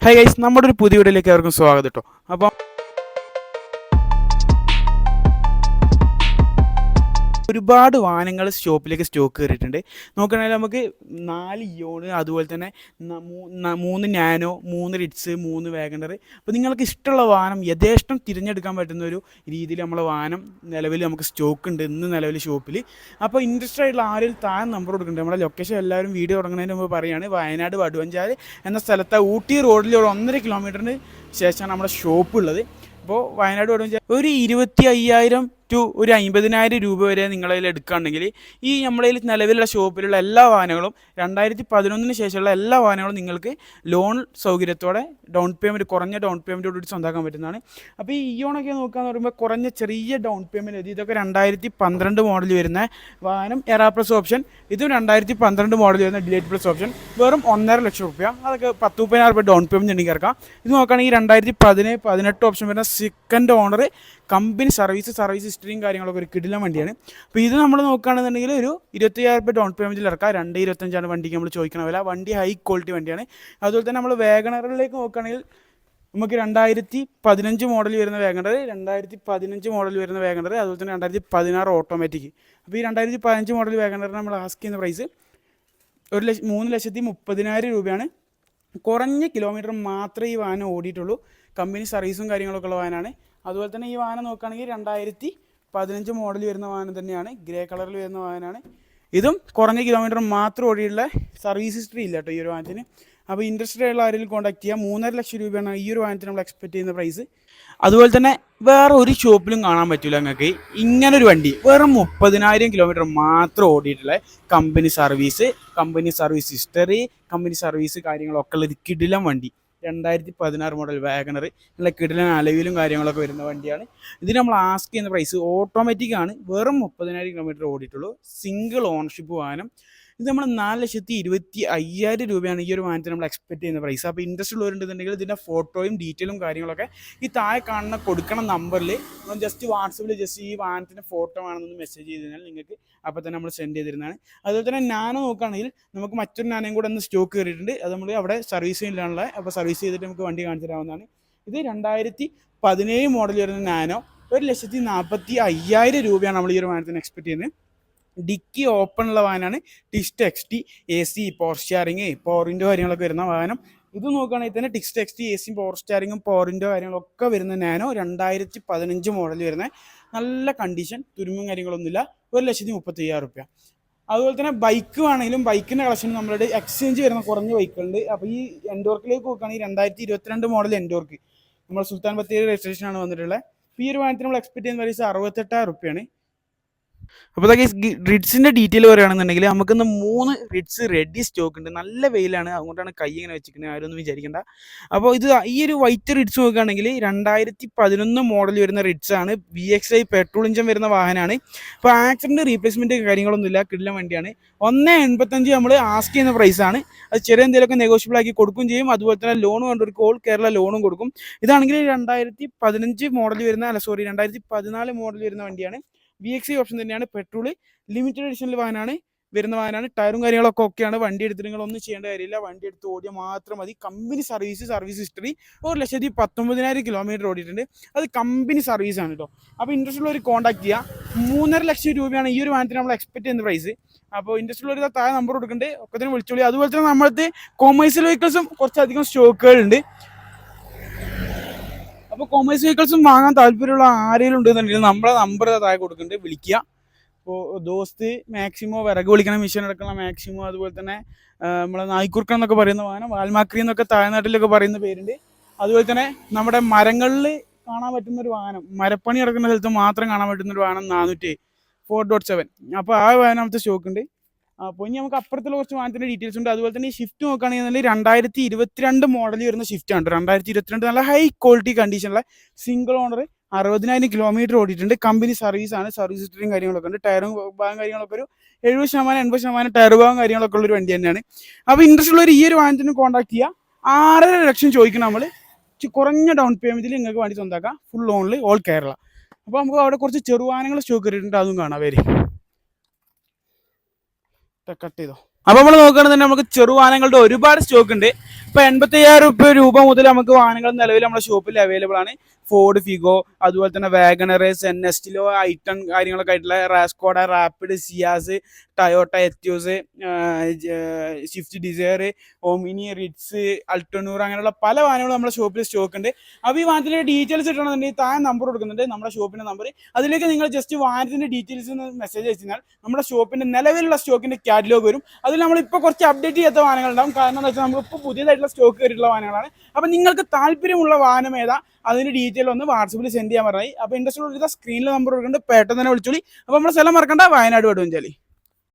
High guys നമ്മുടെ ഒരു പുതിയ വീഡിയോയിലേക്ക് അവർക്കും സ്വാഗതം കേട്ടോ അപ്പം ഒരുപാട് വാഹനങ്ങൾ ഷോപ്പിലേക്ക് സ്റ്റോക്ക് കയറിയിട്ടുണ്ട്. നോക്കുകയാണെങ്കിൽ നമുക്ക് നാല് ഇയോണ് അതുപോലെ തന്നെ മൂന്ന് നാനോ മൂന്ന് റിറ്റ്സ് മൂന്ന് വാഗണർ അപ്പോൾ നിങ്ങൾക്ക് ഇഷ്ടമുള്ള വാഹനം യഥേഷ്ടം തിരഞ്ഞെടുക്കാൻ പറ്റുന്ന ഒരു രീതിയിൽ നമ്മളെ വാഹനം നിലവിൽ നമുക്ക് സ്റ്റോക്ക് ഉണ്ട് ഇന്ന് നിലവിൽ ഷോപ്പിൽ. അപ്പോൾ ഇൻട്രസ്റ്റ് ആയിട്ടുള്ള ആരും താഴെ നമ്പർ കൊടുക്കുന്നുണ്ട്. നമ്മുടെ ലൊക്കേഷൻ എല്ലാവരും വീഡിയോ തുടങ്ങുന്നതിന് മുമ്പ് പറയുകയാണ് വയനാട് വടുവഞ്ചാൽ എന്ന സ്ഥലത്തെ ഊട്ടി റോഡിലൂടെ ഒന്നര കിലോമീറ്ററിന് ശേഷമാണ് നമ്മുടെ ഷോപ്പ് ഉള്ളത്. അപ്പോൾ വയനാട് വടുവഞ്ചാൽ ഒരു ഇരുപത്തി അയ്യായിരം ടു ഒരു അമ്പതിനായിരം രൂപ വരെ നിങ്ങളതിൽ എടുക്കുകയാണെങ്കിൽ ഈ നമ്മളതിൽ നിലവിലുള്ള ഷോപ്പിലുള്ള എല്ലാ വാഹനങ്ങളും രണ്ടായിരത്തി പതിനൊന്നിന് ശേഷമുള്ള എല്ലാ വാഹനങ്ങളും നിങ്ങൾക്ക് ലോൺ സൗകര്യത്തോടെ ഡൗൺ പേയ്മെന്റ് കുറഞ്ഞ ഡൗൺ പേയ്മെന്റോടുകൂടി സ്വന്തമാക്കാൻ പറ്റുന്നതാണ്. അപ്പോൾ ഈ ഇയോണൊക്കെ നോക്കുകയെന്ന് പറയുമ്പോൾ കുറഞ്ഞ ചെറിയ ഡൗൺ പേയ്മെന്റ് ഇതൊക്കെ രണ്ടായിരത്തി പന്ത്രണ്ട് മോഡൽ വരുന്ന വാഹനം എറാ പ്ലസ് ഓപ്ഷൻ ഇതും രണ്ടായിരത്തി പന്ത്രണ്ട് മോഡൽ വരുന്ന ഡിലേറ്റ് പ്ലസ് ഓപ്ഷൻ വെറും ഒന്നര ലക്ഷം റുപ്യ. അതൊക്കെ പത്ത് മുപ്പതിനായിരം രൂപ ഡൗൺ പേയ്മെന്റ് ഉണ്ടെങ്കിൽ ഇറക്കാം. ഇത് നോക്കുകയാണെങ്കിൽ രണ്ടായിരത്തി പതിനേഴ് പതിനെട്ട് ഓപ്ഷൻ വരുന്ന second owner company service service ഹിസ്റ്ററിയും കാര്യങ്ങളൊക്കെ ഒരു കിടിലം വണ്ടിയാണ്. അപ്പോൾ ഇത് നമ്മൾ നോക്കുകയാണെന്നുണ്ടെങ്കിൽ ഒരു ഇരുപത്തയ്യായിരം രൂപ ഡൗൺ പേയ്മെന്റിൽ ഇറക്കാം. രണ്ട് ഇരുപത്തഞ്ചാണ് വണ്ടിക്ക് നമ്മൾ ചോദിക്കണ വില. വണ്ടി ഹൈ ക്വാളിറ്റി വണ്ടിയാണ്. അതുപോലെ തന്നെ നമ്മൾ വേഗണറിലേക്ക് നോക്കുകയാണെങ്കിൽ നമുക്ക് രണ്ടായിരത്തി പതിനഞ്ച് മോഡൽ വരുന്ന വേഗണ്ടർ രണ്ടായിരത്തി പതിനഞ്ച് മോഡൽ വരുന്ന വേഗണ്ടർ അതുപോലെ തന്നെ രണ്ടായിരത്തി പതിനാറ് ഓട്ടോമാറ്റിക് അപ്പോൾ ഈ രണ്ടായിരത്തി പതിനഞ്ച് മോഡൽ വേഗണ്ടറിന് നമ്മൾ ആസ്ക് ചെയ്യുന്ന പ്രൈസ് ഒരു ലക്ഷം മൂന്ന് ലക്ഷത്തി മുപ്പതിനായിരം രൂപയാണ്. കുറഞ്ഞ കിലോമീറ്റർ മാത്രമേ ഈ വാഹനം ഓടിയിട്ടുള്ളൂ. കമ്പനി സർവീസും കാര്യങ്ങളൊക്കെ ഉള്ള വാഹനമാണ്. അതുപോലെ തന്നെ ഈ വാഹനം നോക്കുകയാണെങ്കിൽ രണ്ടായിരത്തി പതിനഞ്ച് മോഡൽ വരുന്ന വാഹനം തന്നെയാണ്. ഗ്രേ കളറിൽ വരുന്ന വാഹനമാണ്. ഇതും കുറഞ്ഞ കിലോമീറ്റർ മാത്രം ഓടിയുള്ള സർവീസ് ഹിസ്റ്ററി ഇല്ല കേട്ടോ ഈ ഒരു വാഹനത്തിന്. അപ്പോൾ ഇൻട്രസ്റ്റഡ് ഉള്ള ആരെങ്കിലും കോൺടാക്ട് ചെയ്യാം മൂന്നര ലക്ഷം രൂപയാണ് ഈ ഒരു വാഹനത്തിന് നമ്മൾ എക്സ്പെക്ട് ചെയ്യുന്ന പ്രൈസ് അതുപോലെ തന്നെ വേറെ ഒരു ഷോപ്പിലും കാണാൻ പറ്റില്ല നിങ്ങൾക്ക്. ഒരു വണ്ടി വെറും മുപ്പതിനായിരം കിലോമീറ്റർ മാത്രം ഓടിയിട്ടുള്ള company service company service history company service കാര്യങ്ങളൊക്കെ ഉള്ള ഒരു കിടിലം വണ്ടി. രണ്ടായിരത്തി പതിനാറ് മോഡൽ വാഗണർ നല്ല കിടിലൻ അലവിലും കാര്യങ്ങളൊക്കെ വരുന്ന വണ്ടിയാണ്. ഇതിന് നമ്മൾ ആസ്ക് ചെയ്യുന്ന പ്രൈസ് ഓട്ടോമാറ്റിക് ആണ്. വെറും മുപ്പതിനായിരം കിലോമീറ്റർ ഓടിയിട്ടുള്ളൂ. സിംഗിൾ ഓണർഷിപ്പ് വാഹനം. ഇത് നമ്മൾ നാല് ലക്ഷത്തി ഇരുപത്തി അയ്യായിരം രൂപയാണ് ഈ ഒരു വാനത്തിന് നമ്മൾ എക്സ്പെക്ട് ചെയ്യുന്ന പ്രൈസ് അപ്പോൾ ഇൻട്രസ്റ്റ് ഉള്ളവരുണ്ടെന്നുണ്ടെങ്കിൽ ഇതിന്റെ ഫോട്ടോയും ഡീറ്റെയിലും കാര്യങ്ങളൊക്കെ ഈ താഴെ കാണുന്ന കൊടുക്കണ നമ്പറിൽ ജസ്റ്റ് വാട്സപ്പിൽ ജസ്റ്റ് ഈ വാനത്തിന്റെ ഫോട്ടോ ആണെന്ന് മെസ്സേജ് ചെയ്ത് കഴിഞ്ഞാൽ നിങ്ങൾക്ക് അപ്പോൾ തന്നെ നമ്മൾ സെൻഡ് ചെയ്തിരുന്നതാണ്. അതുപോലെ തന്നെ നാനോ നോക്കുകയാണെങ്കിൽ നമുക്ക് മറ്റൊരു നാനയും കൂടെ ഒന്ന് സ്റ്റോക്ക് കയറിയിട്ടുണ്ട് അത് നമ്മൾ അവിടെ സർവീസ് ചെയ്യാനുള്ള അപ്പോൾ സർവീസ് ചെയ്തിട്ട് നമുക്ക് വണ്ടി കാണിച്ചു തരാവുന്നതാണ്. ഇത് രണ്ടായിരത്തി പതിനേഴ് മോഡൽ വരുന്ന നാനോ ഒരു ലക്ഷത്തി നാൽപ്പത്തി അയ്യായിരം രൂപയാണ് നമ്മൾ ഈ ഒരു വാഹനത്തിന് എക്സ്പെക്ട് ചെയ്യുന്നത്. ഡിക്കി ഓപ്പൺ ഉള്ള വാഹനമാണ് X T A C power steering പോറിന്റെ കാര്യങ്ങളൊക്കെ വരുന്ന വാഹനം. ഇത് നോക്കുകയാണെങ്കിൽ തന്നെ ടിക്സ്റ്റ് എക്സ് ടി എ സിയും പവർ സ്റ്റാറിങ്ങും പോറിന്റെ കാര്യങ്ങളൊക്കെ വരുന്ന നാനോ രണ്ടായിരത്തി പതിനഞ്ച് മോഡൽ വരുന്ന നല്ല കണ്ടീഷൻ തുരുമ്പും കാര്യങ്ങളൊന്നുമില്ല. ഒരു ലക്ഷത്തി മുപ്പത്തി അയ്യായിരം റുപ്യ. അതുപോലെ തന്നെ ബൈക്ക് ആണെങ്കിലും ബൈക്കിന്റെ കളക്ഷൻ നമ്മളുടെ എക്സ്ചേഞ്ച് വരുന്ന കുറഞ്ഞ ബൈക്കുണ്ട് അപ്പോൾ ഈ എൻഡോർക്കിലേക്ക് നോക്കുകയാണെങ്കിൽ രണ്ടായിരത്തി ഇരുപത്തിരണ്ട് മോഡൽ എൻഡോർക്ക് നമ്മൾ സുൽത്താൻ ബത്തേരി രജിസ്ട്രേഷൻ ആണ് വന്നിട്ടുള്ളത്. ഈ ഒരു വാഹനത്തിന് നമ്മൾ എക്സ്പെക്ട് ചെയ്യുന്ന പൈസ അറുപത്തെട്ടായിരം റുപ്യാണ്. അപ്പോൾ അതൊക്കെ റിഡ്സിന്റെ ഡീറ്റെയിൽ പറയുകയാണെന്നുണ്ടെങ്കിൽ നമുക്കിന്ന് മൂന്ന് റിഡ്സ് റെഡി സ്റ്റോക്ക് ഉണ്ട്. നല്ല വെയിലാണ്. അതുകൊണ്ടാണ് കൈ ഇങ്ങനെ വെച്ചിരിക്കുന്നത്. ആരും ഒന്നും വിചാരിക്കേണ്ട. അപ്പോൾ ഇത് ഈ ഒരു വൈറ്റ് റിഡ്സ് നോക്കുകയാണെങ്കിൽ രണ്ടായിരത്തി പതിനൊന്ന് മോഡൽ വരുന്ന റിഡ്സ് ആണ്. V X I petrol engine വരുന്ന വാഹനമാണ്. അപ്പോൾ ആക്സിഡന്റ് റീപ്ലേസ്മെന്റ് കാര്യങ്ങളൊന്നുമില്ല. കിടിലം വണ്ടിയാണ്. ഒന്ന് എൺപത്തഞ്ച് നമ്മൾ ആസ്ക് ചെയ്യുന്ന പ്രൈസാണ് അത് ചെറിയ എന്തെങ്കിലുമൊക്കെ നെഗോഷ്യബിൾ ആക്കി കൊടുക്കും ചെയ്യും. അതുപോലെ തന്നെ ലോൺ കണ്ടുകൊടുക്കും ഓൾ കേരള ലോണും കൊടുക്കും. ഇതാണെങ്കിൽ രണ്ടായിരത്തി പതിനഞ്ച് മോഡൽ വരുന്ന അല്ല സോറി രണ്ടായിരത്തി പതിനാല് മോഡൽ വരുന്ന വണ്ടിയാണ്. വി എക്സ് ഐ ഓപ്ഷൻ തന്നെയാണ്. പെട്രോൾ ലിമിറ്റഡ് എഡിഷനിൽ വാഹനമാണ് വരുന്ന വാഹനമാണ് ടയറും കാര്യങ്ങളൊക്കെ ഓക്കെയാണ് വണ്ടി എടുത്തിട്ട് നിങ്ങൾ ഒന്നും ചെയ്യേണ്ട കാര്യമില്ല. വണ്ടി എടുത്ത് ഓടിയാൽ മാത്രം മതി. കമ്പനി സർവീസ് സർവീസ് ഹിസ്റ്ററി ഒരു ലക്ഷത്തി പത്തൊമ്പതിനായിരം കിലോമീറ്റർ ഓടിയിട്ടുണ്ട്. അത് കമ്പനി സർവീസ് ആണ് കേട്ടോ അപ്പോൾ ഇൻട്രസ്റ്റ് ഉള്ളവർ കോൺടാക്ട് ചെയ്യുക മൂന്നര ലക്ഷം രൂപയാണ് ഈ ഒരു വാഹനത്തിന് നമ്മൾ എക്സ്പെക്ട് ചെയ്യുന്ന പ്രൈസ് അപ്പോൾ ഇൻട്രസ്റ്റ് ഉള്ളവർ താഴെ നമ്പർ കൊടുക്കുന്നുണ്ട് ഒക്കെ തന്നെ വിളിച്ചോളി. അതുപോലെ തന്നെ നമ്മളത്തെ കോമേഴ്സ്യൽ വെഹിക്കിൾസും കുറച്ചധികം സ്റ്റോക്കുകളുണ്ട് അപ്പോൾ കൊമേഴ്സ് വെഹിക്കിൾസും വാങ്ങാൻ താല്പര്യമുള്ള ആരെങ്കിലും ഉണ്ടെന്നുണ്ടെങ്കിൽ നമ്മളെ നമ്പർ താഴെ കൊടുക്കുന്നുണ്ട് വിളിക്കുക. ഇപ്പോൾ ദോസ്ത് മാക്സിമോ വിറക് വിളിക്കണ മിഷൻ എടുക്കണ മാക്സിമോ അതുപോലെ തന്നെ നമ്മളെ നായ്ക്കുറുക്കൻ എന്നൊക്കെ പറയുന്ന വാഹനം വാൽമാക്രി എന്നൊക്കെ താഴ്നാട്ടിലൊക്കെ പറയുന്ന പേരുണ്ട്. അതുപോലെ തന്നെ നമ്മുടെ മരങ്ങളിൽ കാണാൻ പറ്റുന്ന ഒരു വാഹനം മരപ്പണി നടക്കുന്ന സ്ഥലത്ത് മാത്രം കാണാൻ പറ്റുന്ന ഒരു വാഹനം നാനൂറ്റി ഫോർ ഡോട്ട് സെവൻ അപ്പോൾ ആ വാഹനം നമുക്ക് സ്റ്റോക്ക് ഉണ്ട്. അപ്പോൾ ഇനി നമുക്ക് അപ്പുറത്തുള്ള കുറച്ച് വാഹനത്തിന്റെ ഡീറ്റെയിൽസ് ഉണ്ട്. അതുപോലെ തന്നെ ഈ ഷിഫ്റ്റ് നോക്കുകയാണെങ്കിൽ രണ്ടായിരത്തി ഇരുപത്തിരണ്ട് മോഡൽ വരുന്ന ഷിഫ്റ്റ് ആണ് രണ്ടായിരത്തി ഇരുപത്തിരണ്ട് നല്ല ഹൈ ക്വാളിറ്റി കണ്ടീഷനിലെ സിംഗിൾ ഓണർ അറുപതിനായിരം കിലോമീറ്റർ ഓടിയിട്ടുണ്ട്. കമ്പനി സർവീസ് ആണ്. സർവീസ് ഹിസ്റ്ററിയും കാര്യങ്ങളൊക്കെ ഉണ്ട്. ടയറും ഭാഗം കാര്യങ്ങളൊക്കെ ഒരു എഴുപത് ശതമാനം എൺപത് ശതമാനം ടയർ ഭാഗം കാര്യങ്ങളൊക്കെ ഉള്ള ഒരു വണ്ടി തന്നെയാണ്. അപ്പോൾ ഇൻട്രസ്റ്റ് ഉള്ളവർ ഈ ഒരു വാഹനത്തിന് കോൺടാക്ട് ചെയ്യുക ആറര ലക്ഷം ചോദിക്കണം നമ്മൾ കുറഞ്ഞ ഡൗൺ പേയ്മെന്റിൽ നിങ്ങൾക്ക് വണ്ടി സ്വന്തമാക്കാം ഫുൾ ഓൺലി ഓൾ കേരള അപ്പോൾ നമുക്ക് അവിടെ കുറച്ച് ചെറുവാനങ്ങൾ സ്റ്റോക്ക് ഇട്ടിട്ടുണ്ട്. അതും കാണാം. വരെ. കട്ട് ചെയ്തോ അപ്പൊ നമ്മൾ നോക്കുകയാണെങ്കിൽ തന്നെ നമുക്ക് ചെറുവാഹനങ്ങളുടെ ഒരുപാട് സ്റ്റോക്ക് ഉണ്ട്. ഇപ്പൊ എൺപത്തി അയ്യായിരം രൂപ മുതൽ നമുക്ക് വാഹനങ്ങൾ നിലവിൽ നമ്മുടെ ഷോപ്പിൽ അവൈലബിൾ ആണ്. ഫോർഡ് ഫിഗോ അതുപോലെ തന്നെ വാഗണർ സെൻ എസ്റ്റിലോ ഐറ്റം കാര്യങ്ങളൊക്കെ ആയിട്ടുള്ള റാസ്കോഡ Rapid Ciaz Toyota Etios Swift Dzire Omni Ritz അൾട്ടോനൂർ അങ്ങനെയുള്ള പല വാഹനങ്ങളും നമ്മുടെ ഷോപ്പിൽ സ്റ്റോക്ക് ഉണ്ട്. അപ്പോൾ ഈ വാഹനത്തിന്റെ ഡീറ്റെയിൽസ് കിട്ടണമെന്നുണ്ടെങ്കിൽ താഴെ നമ്പർ കൊടുക്കുന്നുണ്ട് നമ്മുടെ ഷോപ്പിന്റെ നമ്പർ അതിലേക്ക് നിങ്ങൾ ജസ്റ്റ് വാഹനത്തിന്റെ ഡീറ്റെയിൽസ് മെസ്സേജ് അയച്ചു കഴിഞ്ഞാൽ നമ്മുടെ ഷോപ്പിന്റെ നിലവിലുള്ള സ്റ്റോക്കിന്റെ കാറ്റലോഗ് വരും. അതിൽ നമ്മളിപ്പോൾ കുറച്ച് അപ്ഡേറ്റ് ചെയ്യാത്ത വാഹനങ്ങളുണ്ടാവും കാരണം എന്താ വെച്ചാൽ നമ്മളിപ്പോൾ പുതിയതായിട്ടുള്ള സ്റ്റോക്ക് കയറിയിട്ടുള്ള വാഹനങ്ങളാണ്. അപ്പോൾ നിങ്ങൾക്ക് താല്പര്യമുള്ള വാഹനം ഏതാ? അതിന്റെ ഡീറ്റെയിൽ ഒന്ന് വാട്സപ്പിൽ സെൻഡ് ചെയ്യാൻ പറഞ്ഞായി അപ്പോൾ ഇൻട്രസ്റ്റ് ഉള്ള സ്ക്രീനിൽ നമ്പർ കൊടുക്കുന്നുണ്ട്. പെട്ടെന്ന് തന്നെ വിളിച്ചോളി. അപ്പോൾ നമ്മൾ സ്ഥലം മറക്കണ്ട. വയനാട് വടുവഞ്ചാലി